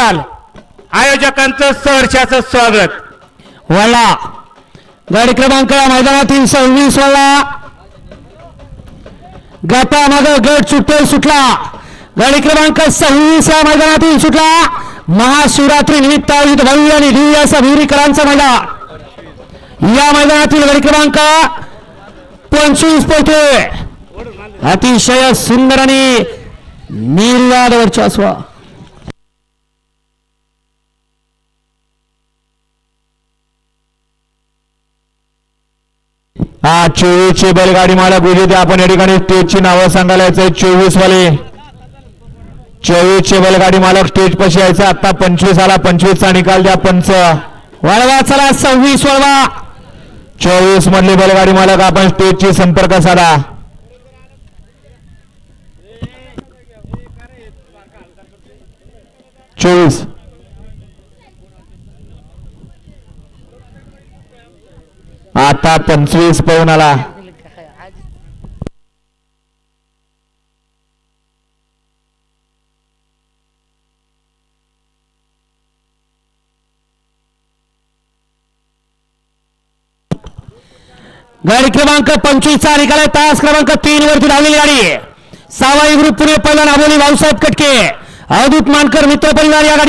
निकाल आयोजकांचं सहर्षाचं स्वागत. वाला गाडी क्रमांक मैदानातील सव्वीस वाला गटा गट सुटतोय सुटला. गाडी क्रमांक सव्वीस या मैदानातील सुटला. महाशिवरात्री निमित्त आयोजित भव्य आणि दिव्य असा विहिरीकरांचा मैदान या मैदानातील गाडी क्रमांक पंचवीस पोहोचतोय अतिशय सुंदर आणि निर्वाद वर्चस्व. हा चोवीस चे बैलगाडी मला विजेते. आपण या ठिकाणी स्टेजची नावं सांगायला यायचं चोवीस वाले चोवीस चे बैलगाडी मालक स्टेज पशी यायचं. आता पंचवीस आला. पंचवीस चा निकाल द्या पंच. वळवा चला. सव्वीस वळवा. चोवीस मधले बैलगाडी मालक आपण स्टेजची संपर्क साधा. चोवीस. आता पंचवीस पाहून आला. गाडी क्रमांक पंचवीसचा निकाल आहे. तास क्रमांक तीन वरती धावलेली गाडी. सावाई ग्रुप पुणे पहिला नाबोली भाऊसाहेब कटके. अवधूत मानकर मित्र परिवार या